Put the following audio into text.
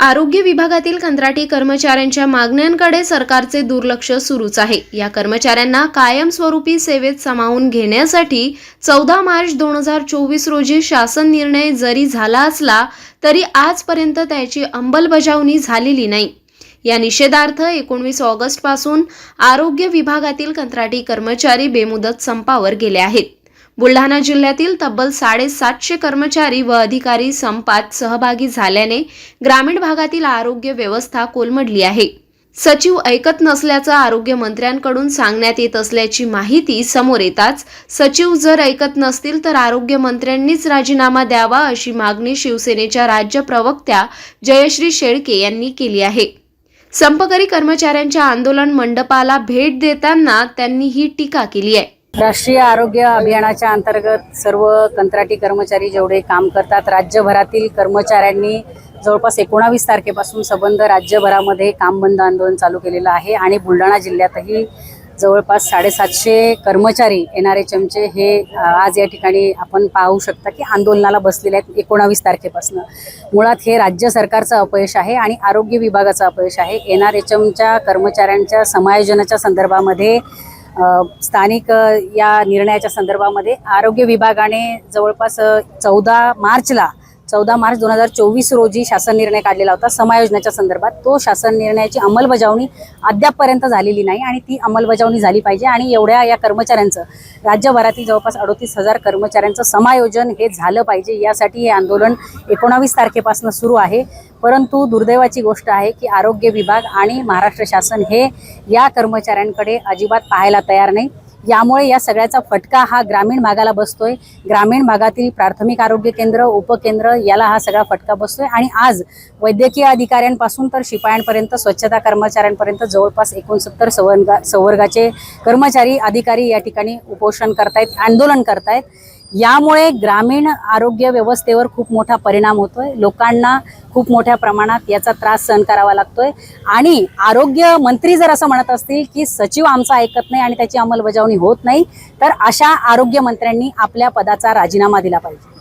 आरोग्य विभागातील कंत्राटी कर्मचाऱ्यांच्या मागण्यांकडे सरकारचे दुर्लक्ष सुरूच आहे. या कर्मचाऱ्यांना कायमस्वरूपी सेवेत सामावून घेण्यासाठी चौदा मार्च दोन हजार चोवीस रोजी शासन निर्णय जरी झाला असला तरी आजपर्यंत त्याची अंमलबजावणी झालेली नाही. या निषेधार्थ एकोणवीस ऑगस्टपासून आरोग्य विभागातील कंत्राटी कर्मचारी बेमुदत संपावर गेले आहेत. बुलढाणा जिल्ह्यातील तब्बल साडेसातशे कर्मचारी व अधिकारी संपात सहभागी झाल्याने ग्रामीण भागातील आरोग्य व्यवस्था कोलमडली आहे. सचिव ऐकत नसल्याचं आरोग्य मंत्र्यांकडून सांगण्यात येत असल्याची माहिती समोर येताच सचिव जर ऐकत नसतील तर आरोग्य मंत्र्यांनीच राजीनामा द्यावा अशी मागणी शिवसेनेच्या राज्य प्रवक्त्या जयश्री शेळके यांनी केली आहे. संपकरी कर्मचाऱ्यांच्या आंदोलन मंडपाला भेट देताना त्यांनी ही टीका केली आहे. राष्ट्रीय आरोग्य अभियानाच्या अंतर्गत सर्व कंत्राटी कर्मचारी जेवढे काम करतात राज्यभरातील कर्मचाऱ्यांनी जवळपास एकोणावीस तारखेपासून सबंध राज्यभरामध्ये काम बंद आंदोलन चालू केलेलं आहे आणि बुलढाणा जिल्ह्यातही जवळपास साडेसातशे कर्मचारी एन आर एच एमचे हे आज या ठिकाणी आपण पाहू शकता की आंदोलनाला बसलेले आहेत एकोणावीस तारखेपासून. मुळात हे राज्य सरकारचं अपयश आहे आणि आरोग्य विभागाचं अपयश आहे. एन आर एच एमच्या कर्मचाऱ्यांच्या समायोजनाच्या संदर्भामध्ये स्थानिक या निर्णयाच्या संदर्भामध्ये आरोग्य विभागाने जवळपास चौदा मार्चला चौदा मार्च दोन हजार चोवीस रोजी शासन निर्णय काढलेला होता. समायोजनाच्या संदर्भात तो शासन निर्णयाची अंमलबजावणी अद्यापपर्यंत झालेली नाही आणि ती अंमलबजावणी झाली पाहिजे आणि एवढ्या या कर्मचाऱ्यांचं राज्यभरातील जवळपास अडोतीस हजार कर्मचाऱ्यांचं समायोजन हे झालं पाहिजे यासाठी हे आंदोलन एकोणावीस तारखेपासून सुरू आहे. परंतु दुर्दैवाची गोष्ट आहे की आरोग्य विभाग आणि महाराष्ट्र शासन हे या कर्मचाऱ्यांकडे अजिबात पाहायला तयार नाही. यामुळे या सगळ्याचा फटका हा ग्रामीण भागाला बसतोय. ग्रामीण भागातील प्राथमिक आरोग्य केंद्र उपकेंद्र याला हा सगळा फटका बसतोय. आणि आज वैद्यकीय अधिकाऱ्यांपासून तर शिपायांपर्यंत स्वच्छता कर्मचाऱ्यांपर्यंत जवळपास एकोणसत्तर संवर्गा संवर्गाचे कर्मचारी अधिकारी या ठिकाणी उपोषण करतायत आंदोलन करतायत. यामुळे ग्रामीण आरोग्य व्यवस्थेवर खूप मोठा परिणाम होतोय. लोकांना खूप मोठ्या प्रमाणात याचा त्रास सहन करावा लागतोय. आणि आरोग्य मंत्री जर असं म्हणत असतील की सचिव आमचा ऐकत नाही आणि त्याची अंमलबजावणी होत नाही तर अशा आरोग्य मंत्र्यांनी आपल्या पदाचा राजीनामा दिला पाहिजे.